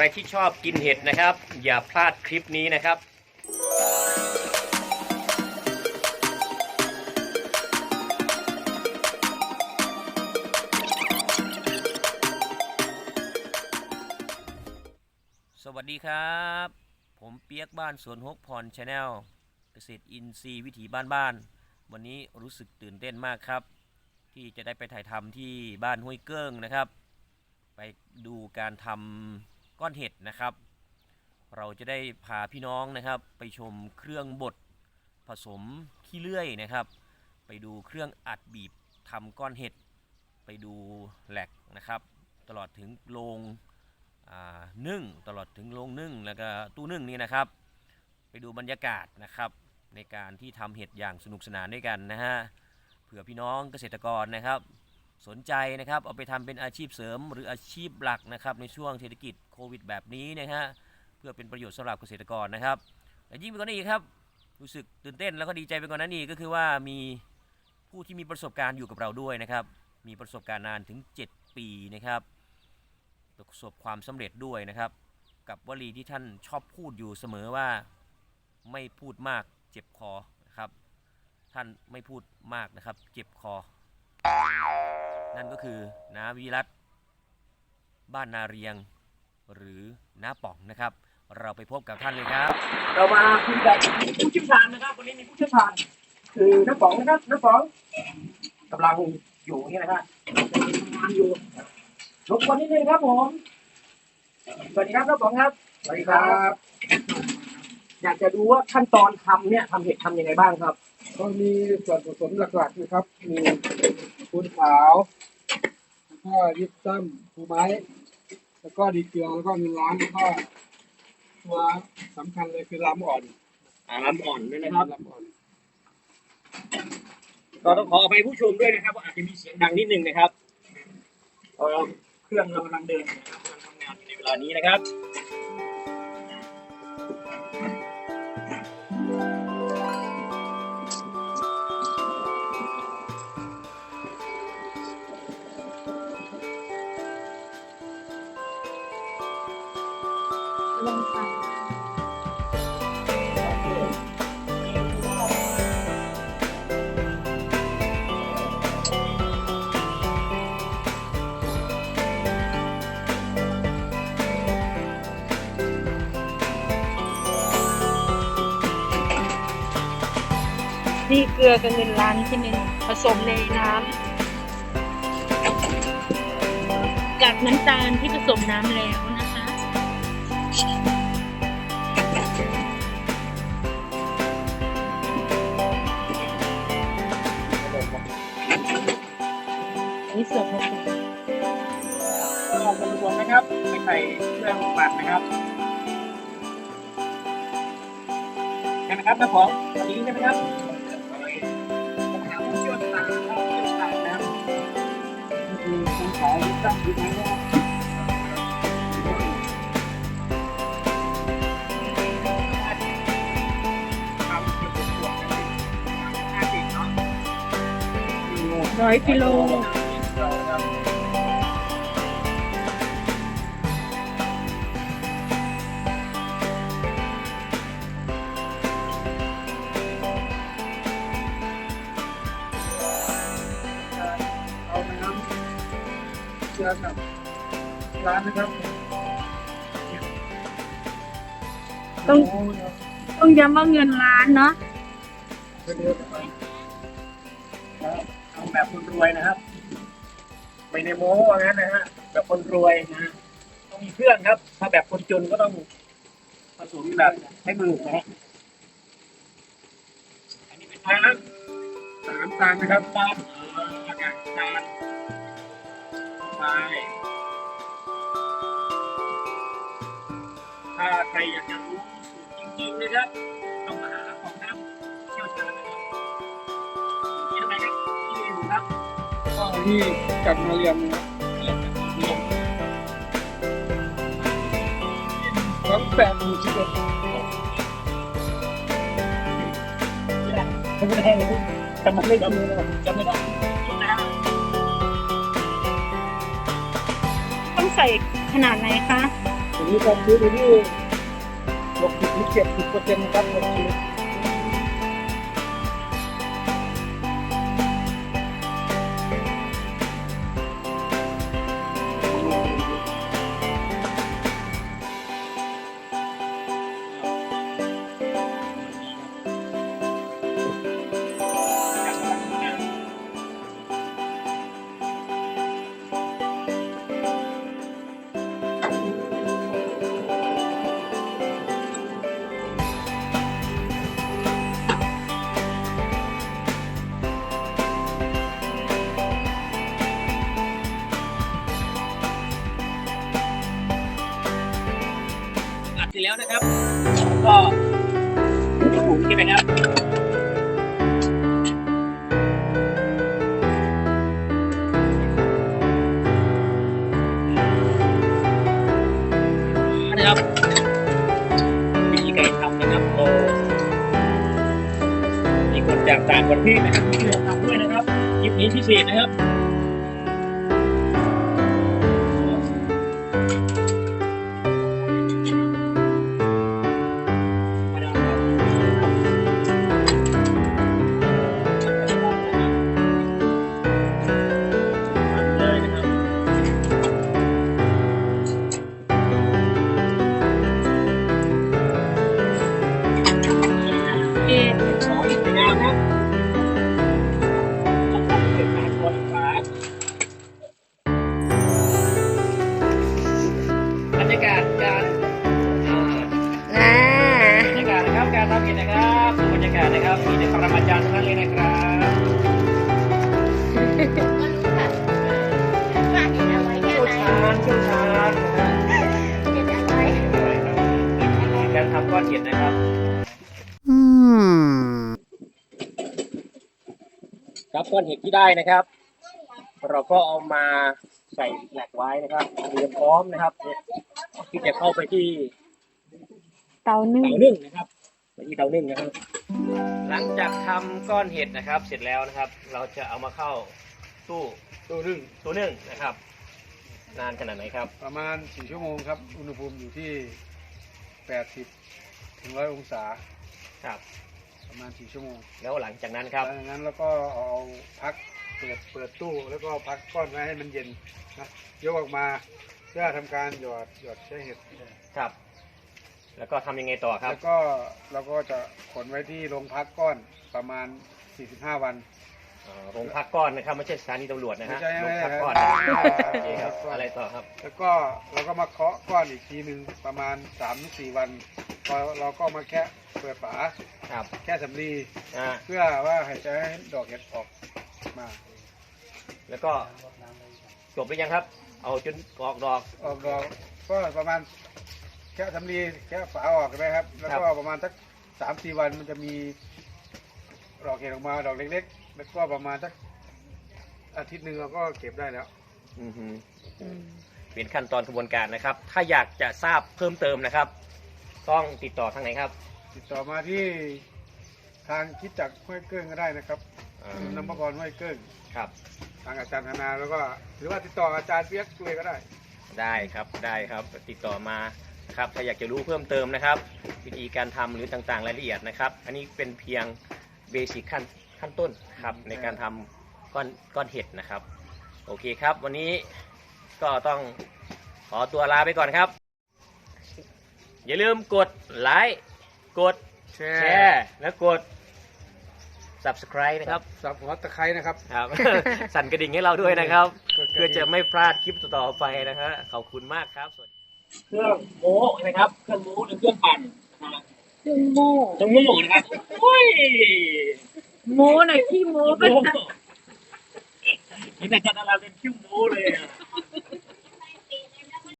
รที่ชอบกินเห็ดนะครับ อย่าพลาดคลิปนี้นะครับ สวัสดีครับ ผมเปียกบ้านสวนฮกพรชาแนลเกษตรอินทรีย์วิถีบ้านๆวันนี้รู้สึกตื่นเต้นมากครับ ที่จะได้ไปถ่ายทำที่บ้านห้วยเกิ้งนะครับ ไปดูการทำ ก้อนเห็ดนะครับ เราจะได้พาพี่น้องนะครับไปชมเครื่องบดผสมขี้เลื่อยนะครับ ไปดูเครื่องอัดบีบทำก้อนเห็ด ไปดูแหลกนะครับ ตลอดถึงโรงนึ่งตลอดถึงโรงนึ่งแล้วก็ตู้นึ่งนี่นะครับ ไปดูบรรยากาศนะครับในการที่ทำเห็ดอย่างสนุกสนานด้วยกันนะฮะเผื่อพี่น้องเกษตรกรนะครับ สนใจนะครับเอาไปทำเป็นอาชีพเสริมหรืออาชีพหลักนะครับในช่วงเศรษฐกิจ ควิดแบบนี้นะฮะเพื่อเป็นประโยชน์สำหรับเกษตรกรนะครับและยิ่งไปกว่านี้อีกครับรู้สึกตื่นเต้นแล้วก็ดีใจไปกว่านั้นอีกก็คือว่ามีผู้ที่มีประสบการณ์อยู่กับเราด้วยนะครับ มีประสบการณ์นานถึง 7 ปีนะครับประสบความสำเร็จด้วยนะครับ กับวลีที่ท่านชอบพูดอยู่เสมอว่าไม่พูดมากเจ็บคอนะครับท่านไม่พูดมากนะครับ เจ็บคอ นั่นก็คือน้าวิรัตบ้านนาเรียง หรือน้าป่องนะครับ เราไปพบกับท่านเลยครับ เรามาคุยกับผู้เชี่ยวชาญนะครับ วันนี้มีผู้เชี่ยวชาญ คือน้าป๋องนะครับน้าป๋องกำลังอยู่นี่นะครับทำงานอยู่รบกวนนิดนึงครับผมสวัสดีครับน้าป๋องครับสวัสดีครับ อยากจะดูว่าขั้นตอนทำเนี่ยทำเห็ดทำยังไงบ้างครับ ก็มีส่วนผสมหลักๆนะครับ มีปูนขาวแล้วก็ยิบซ้ำปูไม้ แล้วก็ดีเกลือแล้วก็เงินล้านแล้วก็ตัวสำคัญเลยคือลำอ่อนอ่าลำอ่อนด้วยนะครับลำอ่อนก็ต้องขออภัยผู้ชมด้วยนะครับว่าอาจจะมีเสียงดังนิดนึงนะครับเพราะเครื่องเรากำลังเดินนะครับกำลังทำงานอยู่ในเวลานี้นะครับ นี่เกลือกับเงินล้านใช่ไหมผสมในน้ำกับน้ำตาลที่ผสมน้ำแล้วนะ คะนี่ส่วนผสมลองรวมนะครับไม่ใส่เครื่องปั่นนะครับใช่ไหมครับน้าผมอันนี้ใช่ไหมครับเชี่ยวชาครับเชี่ยวชานะครับคือปูขาวยิบซ้ำยิบไม้นะครับทำเกี่ยวกับพวกนี้ห้าสิบเนาะร้อยกิโลำเกลือกับร้านนะครับต้องโอ้ครับต้องย้ำว่าเงินล้านเนาะเดี๋ยวนะครับทำแบบคนรวยนะครับ ไม่ในโม้ว่างั้นนะฮะแบบคนรวยนะฮะต้องมีเครื่องครับ ถ้าแบบคนจนก็ต้องผสมแบบใช้มือนะฮะอันนี้เป็นน้ำสามตาลนะครับตาลอากาศตาล ใช่ ถ้าใครอยากจะรู้สูตรจริงๆนะครับ ต้องมาหาของน้ำเชี่ยวชาญนะครับนี่ทำไมครับที่อยู่ครับก็ที่จัดมาเรียนนะครับเรียนจากที่เรียนร้งแปดหมู่สิบเอ็ดไม่ได้เลยจำไม่ได้จำไม่ได้จำไม่ได้จำไม่ได้ ใส่ขนาดไหนคะ ทีนี้ความชื้นอยู่ที่หกสิบถึงเจ็ดสิบเปอร์เซ็นต์ครับความชื้น แล้วนะครับ ก็ถุงใช่ไหมครับนะครับวิธีการทำนะครับโอมีคนจากต่างประเทศนะครับที่มาทำด้วยนะครับคลิปนี้พิเศษนะครับ นะครับการทำเห็ดนะครับดูบรรยากาศนะครับมีแต่ปรมาจารย์ทั้งนั้นเลยนะครับว่าเห็นเอาไว้แค่เชี่ยวไหนชาญเชี่ยวชาญนะครับเห็นเอาไว้การทำก้อนเห็ดนะครับครับก้อนเห็ดที่ได้นะครับ เราก็เอามาใส่แหลกไว้นะครับเตรียมพร้อมนะครับ ที่จะเข้าไปที่เตานึ่งเตานึ่งนะครับ ไปที่เตานึ่งนะครับ หลังจากทำก้อนเห็ดนะครับ เสร็จแล้วนะครับ เราจะเอามาเข้าตู้ตัวหนึ่งตู้นึ่งนะครับ นานขนาดไหนครับ ประมาณสี่ชั่วโมงครับ อุณหภูมิอยู่ที่แปดสิบถึงร้อยองศา ครับ ประมาณสี่ชั่วโมงแล้วหลังจากนั้นครับหลังจากนั้นเราก็เอาพักเปิดเปิดตู้แล้วก็พักก้อนไว้ให้มันเย็นนะยกออกมาเพื่อทำการหยอดหยอดใช้เห็ด ครับ แล้วก็ทำยังไงต่อครับ แล้วก็เราก็จะขนไว้ที่โรงพักก้อนประมาณ 45 วันอ๋อโรงพักก้อนนะครับไม่ใช่สถานีตำรวจนะฮะไม่ใช่โรงพักไม่ใช่ก้อนครับโอเคครับอะไรต่อครับแล้วก็เราก็มาเคาะก้อนอีกทีหนึ่งประมาณ3-4วันพอเราก็มาแคะเปิดฝาครับแค่สำลีอ่าเพื่อว่าให้จะให้ดอกเห็ดออกมาแล้วก็จบหรือยังครับ เอาจนออกดอกออกดอกก็ประมาณ แค่สำลีแค่ฝาออกนะครับ แล้วก็ประมาณสักสามสี่วันมันจะมีดอกเห็ดออกมาดอกเล็กๆ แล้วก็ประมาณสักอาทิตย์หนึ่งเราก็เก็บได้แล้ว อือฮึเป็นขั้นตอนกระบวนการนะครับ ถ้าอยากจะทราบเพิ่มเติมนะครับ ต้องติดต่อทางไหนครับ ติดต่อมาที่ทางคิดจักรห้วยเกิ้งก็ได้นะครับอ่าคุณน้ำมกรห้วยเกิ้งครับ ทางอาจารย์ธนาแล้วก็ หรือว่าติดต่ออาจารย์เปียกเลยก็ได้ ได้ครับได้ครับ ติดต่อมา ครับถ้าอยากจะรู้เพิ่มเติมนะครับ วิธีการทำหรือต่างๆรายละเอียดนะครับ อันนี้เป็นเพียงเบสิกขั้นขั้นต้นครับในการทำก้อนก้อนเห็ดนะครับ โอเคครับ วันนี้ก็ต้องขอตัวลาไปก่อนครับ อย่าลืมกดไลค์กดแชแชร์ร์และกด subscribe นะครับ สับหัวตะไคร้นะครับครับ สั่นกระดิ่งให้เราด้วยนะครับกดกระดิ่งเพื่อจะไม่พลาดคลิปต่อๆไปนะฮะขอบคุณมากครับสวัสดี เครื่องโม้นะครับ เครื่องโม้หรือเครื่องปั่นนะฮะซึ่งโม่เครื่องโม้นะครับโอ้ยโม่หน่อยขี้โม่ไปโม้นี่แต่จันทราเป็นคิ้วโม้เลยอะ